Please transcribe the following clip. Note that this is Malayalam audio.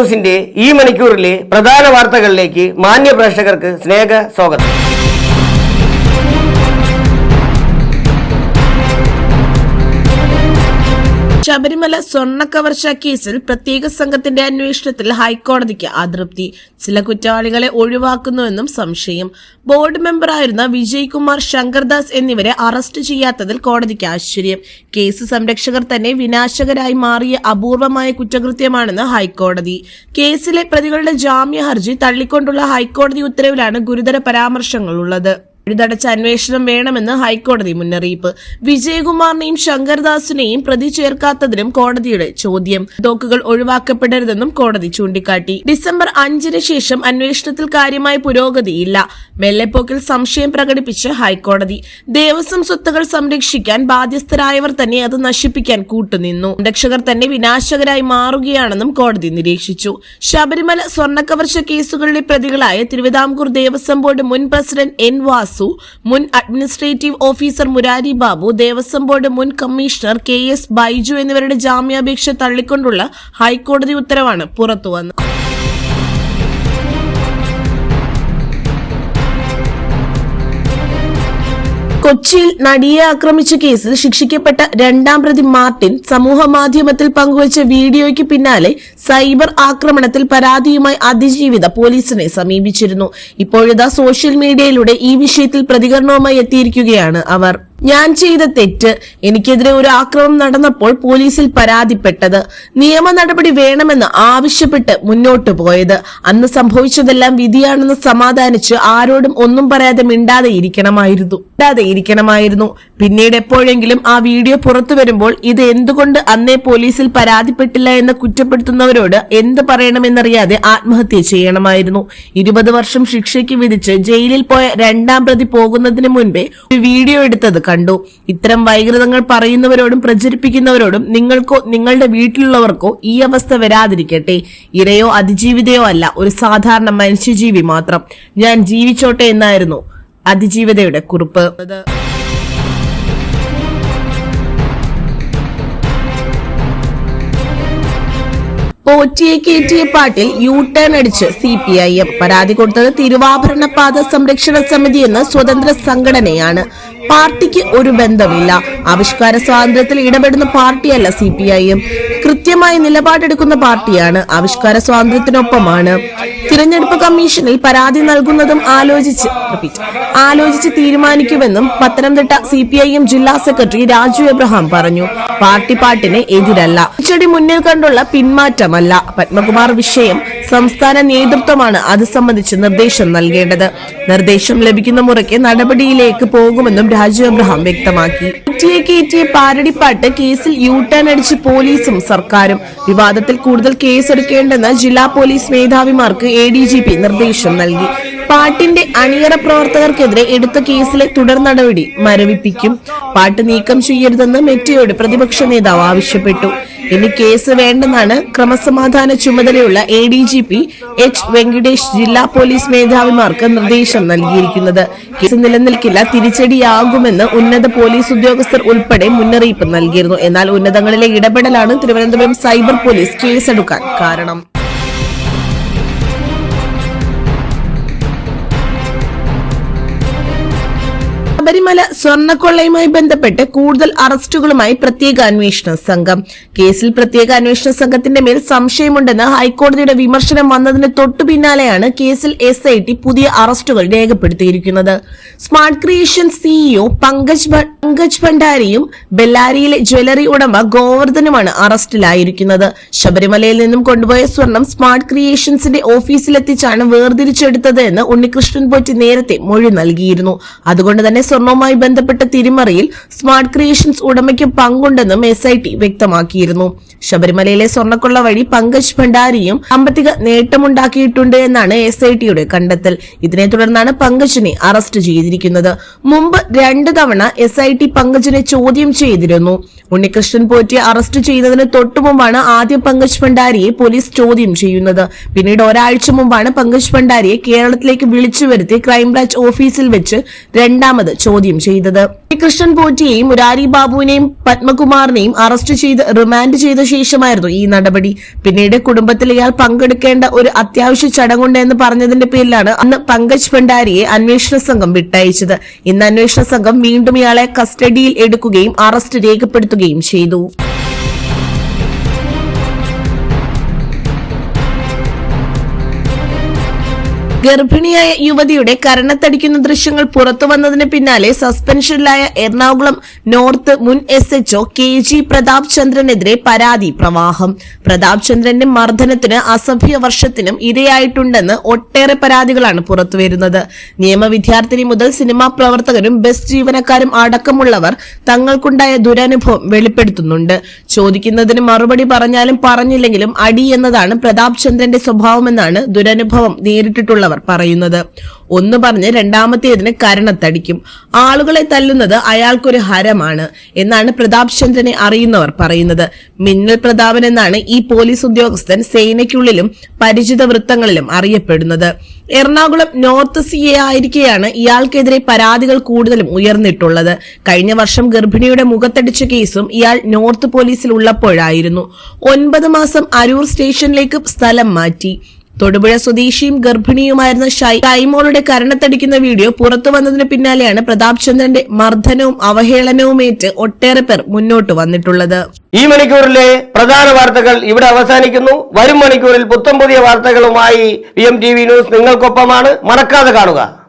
ന്യൂസിന്റെ ഈ മണിക്കൂറിലെ പ്രധാന വാർത്തകളിലേക്ക് മാന്യ പ്രേക്ഷകർക്ക് സ്നേഹ സ്വാഗതം. ശബരിമല സ്വർണ കവർച്ച കേസിൽ പ്രത്യേക സംഘത്തിന്റെ അന്വേഷണത്തിൽ ഹൈക്കോടതിക്ക് അതൃപ്തി. ചില കുറ്റവാളികളെ ഒഴിവാക്കുന്നുവെന്നും സംശയം. ബോർഡ് മെമ്പറായിരുന്ന വിജയ് കുമാർ ശങ്കർദാസ് എന്നിവരെ അറസ്റ്റ് ചെയ്യാത്തതിൽ കോടതിക്ക് ആശ്ചര്യം. കേസ് സംരക്ഷകർ തന്നെ വിനാശകരായി മാറിയ അപൂർവമായ കുറ്റകൃത്യമാണെന്ന് ഹൈക്കോടതി. കേസിലെ പ്രതികളുടെ ജാമ്യ ഹർജി തള്ളിക്കൊണ്ടുള്ള ഹൈക്കോടതി ഉത്തരവിലാണ് ഗുരുതര പരാമർശങ്ങളുള്ളത്. എഴുതടച്ച അന്വേഷണം വേണമെന്ന് ഹൈക്കോടതി മുന്നറിയിപ്പ്. വിജയകുമാറിനെയും ശങ്കർദാസിനെയും പ്രതി ചേർക്കാത്തതിനും കോടതിയുടെ ചോദ്യം. തോക്കുകൾ ഒഴിവാക്കപ്പെടരുതെന്നും കോടതി ചൂണ്ടിക്കാട്ടി. ഡിസംബർ അഞ്ചിന് ശേഷം അന്വേഷണത്തിൽ കാര്യമായ പുരോഗതിയില്ല. മെല്ലെപ്പോക്കിൽ സംശയം പ്രകടിപ്പിച്ച് ഹൈക്കോടതി. ദേവസ്വം സ്വത്തുകൾ സംരക്ഷിക്കാൻ ബാധ്യസ്ഥരായവർ തന്നെ അത് നശിപ്പിക്കാൻ കൂട്ടുനിന്നു. സംരക്ഷകർ തന്നെ വിനാശകരായി മാറുകയാണെന്നും കോടതി നിരീക്ഷിച്ചു. ശബരിമല സ്വർണക്കവർച്ച കേസുകളിലെ പ്രതികളായ തിരുവിതാംകൂർ ദേവസ്വം ബോർഡ് മുൻ പ്രസിഡന്റ് എൻ വാസു മുൻ administrative officer Murari Babu Devaswom board മുൻ കമ്മീഷണർ കെ എസ് ബൈജു എന്നിവരുടെ ജാമ്യാപേക്ഷ തള്ളിക്കൊണ്ടുള്ള ഹൈക്കോടതി ഉത്തരവാണ് പുറത്തുവന്നത്. കൊച്ചിയിൽ നടിയെ ആക്രമിച്ച കേസിൽ ശിക്ഷിക്കപ്പെട്ട രണ്ടാം പ്രതി മാർട്ടിൻ സമൂഹ മാധ്യമത്തിൽ പങ്കുവച്ച വീഡിയോയ്ക്ക് പിന്നാലെ സൈബർ ആക്രമണത്തിൽ പരാതിയുമായി അതിജീവിത പോലീസിനെ സമീപിച്ചിരുന്നു. ഇപ്പോഴിതാ സോഷ്യൽ മീഡിയയിലൂടെ ഈ വിഷയത്തിൽ പ്രതികരണവുമായി എത്തിയിരിക്കുകയാണ് അവർ. ഞാൻ ചെയ്ത തെറ്റ് എനിക്കെതിരെ ഒരു ആക്രമണം നടന്നപ്പോൾ പോലീസിൽ പരാതിപ്പെട്ടത്. നിയമ നടപടി വേണമെന്ന് ആവശ്യപ്പെട്ട് മുന്നോട്ടു പോയത്. അന്ന് സംഭവിച്ചതെല്ലാം വിധിയാണെന്ന് സമാധാനിച്ച് ആരോടും ഒന്നും പറയാതെ മിണ്ടാതെ ഇരിക്കണമായിരുന്നു. മിണ്ടാതെ ഇരിക്കണമായിരുന്നു. പിന്നീട് എപ്പോഴെങ്കിലും ആ വീഡിയോ പുറത്തു വരുമ്പോൾ ഇത് എന്തുകൊണ്ട് അന്നേ പോലീസിൽ പരാതിപ്പെട്ടില്ല എന്ന് കുറ്റപ്പെടുത്തുന്നവരോട് എന്ത് പറയണമെന്നറിയാതെ ആത്മഹത്യ ചെയ്യണമായിരുന്നു. ഇരുപത് വർഷം ശിക്ഷയ്ക്ക് വിധിച്ച് ജയിലിൽ പോയ രണ്ടാം പ്രതി പോകുന്നതിന് മുൻപേ ഒരു വീഡിയോ എടുത്തത് കണ്ടു. ഇത്തരം വൈകൃതങ്ങൾ പറയുന്നവരോടും പ്രചരിപ്പിക്കുന്നവരോടും നിങ്ങൾക്കോ നിങ്ങളുടെ വീട്ടിലുള്ളവർക്കോ ഈ അവസ്ഥ വരാതിരിക്കട്ടെ. ഇരയോ അതിജീവിതയോ അല്ല ഒരു സാധാരണ മനുഷ്യജീവി മാത്രം. ഞാൻ ജീവിച്ചോട്ടെ എന്നായിരുന്നു അതിജീവിതയുടെ കുറിപ്പ്. പോറ്റിയെ കേറ്റിയ പാട്ടിൽ യു ടേൺ അടിച്ച് സി പി ഐ എം. പരാതി കൊടുത്തത് തിരുവാഭരണ പാത സംരക്ഷണ സമിതി എന്ന സ്വതന്ത്ര സംഘടനയാണ്. പാർട്ടിക്ക് ഒരു ബന്ധമില്ല. ആവിഷ്കാര സ്വാതന്ത്ര്യത്തിൽ ഇടപെടുന്ന പാർട്ടിയല്ല സി പി ഐ എം. കൃത്യമായി നിലപാടെടുക്കുന്ന പാർട്ടിയാണ്. ആവിഷ്കാര സ്വാതന്ത്ര്യത്തിനൊപ്പമാണ്. തിരഞ്ഞെടുപ്പ് കമ്മീഷനിൽ പരാതി നൽകുന്നതും ആലോചിച്ച് ആലോചിച്ച് തീരുമാനിക്കുമെന്നും Pathanamthitta C P I M ജില്ലാ സെക്രട്ടറി രാജു എബ്രഹാം പറഞ്ഞു. പാർട്ടി പാട്ടിന് എതിരല്ല. ചെടി മുന്നിൽ കണ്ടുള്ള പിന്മാറ്റമല്ല. പത്മകുമാർ വിഷയം സംസ്ഥാന നേതൃത്വമാണ് അത് സംബന്ധിച്ച് നിർദ്ദേശം നൽകേണ്ടത്. നിർദ്ദേശം ലഭിക്കുന്ന മുറയ്ക്ക് നടപടിയിലേക്ക് പോകുമെന്നും രാജു അബ്രഹാം വ്യക്തമാക്കി. കുറ്റിയെ കയറ്റിയ പാരടിപ്പാട്ട് കേസിൽ യു ടേൺ അടിച്ച് പോലീസും സർക്കാരും. വിവാദത്തിൽ കൂടുതൽ കേസെടുക്കേണ്ടെന്ന് ജില്ലാ പോലീസ് മേധാവിമാർക്ക് എ ഡി ജി പി നിർദ്ദേശം നൽകി. പാട്ടിന്റെ അണിയറ പ്രവർത്തകർക്കെതിരെ എടുത്ത കേസിലെ തുടർ നടപടി മരവിപ്പിക്കും. പാട്ട് നീക്കം ചെയ്യരുതെന്ന് മെറ്റയോട് പ്രതിപക്ഷ നേതാവ് ആവശ്യപ്പെട്ടു. ഇനി കേസ് വേണ്ടെന്നാണ് ക്രമസമാധാന ചുമതലയുള്ള A D G P H Venkatesh ജില്ലാ പോലീസ് മേധാവിമാർക്ക് നിർദ്ദേശം നൽകിയിരിക്കുന്നത്. കേസ് നിലനിൽക്കില്ല തിരിച്ചടിയാകുമെന്ന് ഉന്നത പോലീസ് ഉദ്യോഗസ്ഥർ ഉൾപ്പെടെ മുന്നറിയിപ്പ് നൽകിയിരുന്നു. എന്നാൽ ഉന്നതങ്ങളിലെ ഇടപെടലാണ് തിരുവനന്തപുരം സൈബർ പോലീസ് കേസെടുക്കാൻ കാരണം. ശബരിമല സ്വർണക്കൊള്ളയുമായി ബന്ധപ്പെട്ട് കൂടുതൽ അറസ്റ്റുകളുമായി പ്രത്യേക അന്വേഷണ സംഘം. കേസിൽ പ്രത്യേക അന്വേഷണ സംഘത്തിന്റെ മേൽ സംശയമുണ്ടെന്ന് ഹൈക്കോടതിയുടെ വിമർശനം വന്നതിന് തൊട്ടു പിന്നാലെയാണ് കേസിൽ എസ് പുതിയ അറസ്റ്റുകൾ രേഖപ്പെടുത്തിയിരിക്കുന്നത്. സ്മാർട്ട് ക്രിയേഷൻ സിഇഒ പങ്കജ് ഭ- പങ്കജ് ഭണ്ഡാരിയും ബെല്ലാരിയിലെ ജ്വല്ലറി ഉടമ ഗോവർദ്ധനുമാണ് അറസ്റ്റിലായിരിക്കുന്നത്. ശബരിമലയിൽ നിന്നും കൊണ്ടുപോയ സ്വർണം സ്മാർട്ട് ക്രിയേഷൻസിന്റെ ഓഫീസിലെത്തിച്ചാണ് വേർതിരിച്ചെടുത്തത് എന്ന് ഉണ്ണികൃഷ്ണൻ പോറ്റി നേരത്തെ മൊഴി നൽകിയിരുന്നു. അതുകൊണ്ട് തന്നെ സ്വർണവുമായി ബന്ധപ്പെട്ട തിരിമറിയിൽ സ്മാർട്ട് ക്രിയേഷൻസ് ഉടമയ്ക്ക് പങ്കുണ്ടെന്നും എസ് ഐ ടി വ്യക്തമാക്കിയിരുന്നു. ശബരിമലയിലെ സ്വർണക്കൊള്ള വഴി പങ്കജ് ഭണ്ഡാരിയും സാമ്പത്തിക നേട്ടമുണ്ടാക്കിയിട്ടുണ്ട് എന്നാണ് എസ് ഐ ടിയുടെ കണ്ടെത്തൽ. ഇതിനെ തുടർന്നാണ് പങ്കജിനെ അറസ്റ്റ് ചെയ്തിരിക്കുന്നത്. മുമ്പ് രണ്ടു തവണ എസ് ഐ ടി പങ്കജിനെ ചോദ്യം ചെയ്തിരുന്നു. ഉണ്ണികൃഷ്ണൻ പോറ്റിയെ അറസ്റ്റ് ചെയ്യുന്നതിന് തൊട്ടുമുമ്പാണ് ആദ്യം പങ്കജ് ഭണ്ഡാരിയെ പോലീസ് ചോദ്യം ചെയ്യുന്നത്. പിന്നീട് ഒരാഴ്ച മുമ്പാണ് പങ്കജ് ഭണ്ഡാരിയെ കേരളത്തിലേക്ക് വിളിച്ചു വരുത്തി ക്രൈംബ്രാഞ്ച് ഓഫീസിൽ വെച്ച് രണ്ടാമത് ചോദ്യം ചെയ്തത്. കൃഷ്ണൻ പോറ്റിയെയും മുരാരി ബാബുവിനെയും പത്മകുമാറിനെയും അറസ്റ്റ് ചെയ്ത് റിമാൻഡ് ചെയ്ത ശേഷമായിരുന്നു ഈ നടപടി. പിന്നീട് കുടുംബത്തിൽ ഇയാൾ പങ്കെടുക്കേണ്ട ഒരു അത്യാവശ്യ ചടങ്ങുണ്ടെന്ന് പറഞ്ഞതിന്റെ പേരിലാണ് അന്ന് പങ്കജ് ഭണ്ഡാരിയെ അന്വേഷണ സംഘം വിട്ടയച്ചത്. ഇന്ന് അന്വേഷണ സംഘം വീണ്ടും ഇയാളെ കസ്റ്റഡിയിൽ എടുക്കുകയും അറസ്റ്റ് രേഖപ്പെടുത്തുകയും ചെയ്തു. ഗർഭിണിയായ യുവതിയുടെ കരണത്തടിക്കുന്ന ദൃശ്യങ്ങൾ പുറത്തു വന്നതിന് പിന്നാലെ സസ്പെൻഷനിലായ എറണാകുളം നോർത്ത് മുൻ S HO K G Prathap ചന്ദ്രനെതിരെ പരാതി പ്രവാഹം. പ്രതാപ് ചന്ദ്രന്റെ മർദ്ദനത്തിന് അസഭ്യ വർഷത്തിനും ഇരയായിട്ടുണ്ടെന്ന് ഒട്ടേറെ പരാതികളാണ് പുറത്തുവരുന്നത് നിയമ വിദ്യാർത്ഥിനി മുതൽ സിനിമാ പ്രവർത്തകരും ബസ് ജീവനക്കാരും അടക്കമുള്ളവർ തങ്ങൾക്കുണ്ടായ ദുരനുഭവം വെളിപ്പെടുത്തുന്നുണ്ട്. ചോദിക്കുന്നതിന് മറുപടി പറഞ്ഞാലും പറഞ്ഞില്ലെങ്കിലും അടി എന്നതാണ് പ്രതാപ് ചന്ദ്രന്റെ സ്വഭാവമെന്നാണ് ദുരനുഭവം നേരിട്ടിട്ടുള്ളവർ പറയുന്നത്. ഒന്ന് പറഞ്ഞ് രണ്ടാമത്തേതിന് കരണത്തടിക്കും ആളുകളെ തല്ലുന്നത് അയാൾക്കൊരു ഹരമാണ് എന്നാണ് പ്രതാപ് ചന്ദ്രനെ അറിയുന്നവർ പറയുന്നത്. മിന്നൽ പ്രതാപൻ എന്നാണ് ഈ പോലീസ് ഉദ്യോഗസ്ഥൻ സേനയ്ക്കുള്ളിലും പരിചിത വൃത്തങ്ങളിലും അറിയപ്പെടുന്നത്. എറണാകുളം നോർത്ത് സി എ ആയിരിക്കെയാണ് ഇയാൾക്കെതിരെ പരാതികൾ കൂടുതലും ഉയർന്നിട്ടുള്ളത്. കഴിഞ്ഞ വർഷം ഗർഭിണിയുടെ മുഖത്തടിച്ച കേസും ഇയാൾ നോർത്ത് പോലീസിൽ ഉള്ളപ്പോഴായിരുന്നു. ഒൻപത് മാസം അരൂർ സ്റ്റേഷനിലേക്ക് സ്ഥലം മാറ്റി. തൊടുപുഴ സ്വദേശിയും ഗർഭിണിയുമായിരുന്ന ഷൈമോളുടെ കരണത്തടിക്കുന്ന വീഡിയോ പുറത്തു വന്നതിന് പിന്നാലെയാണ് പ്രതാപ് ചന്ദ്രന്റെ മർദ്ദനവും അവഹേളനവുമേറ്റ് ഒട്ടേറെ പേർ മുന്നോട്ട് വന്നിട്ടുള്ളത്. ഈ മണിക്കൂറിലെ പ്രധാന വാർത്തകൾ ഇവിടെ അവസാനിക്കുന്നു. വരും മണിക്കൂറിൽ പുത്തം പുതിയ വാർത്തകളുമായി P M T V news നിങ്ങൾക്കൊപ്പമാണ്. മറക്കാതെ കാണുക.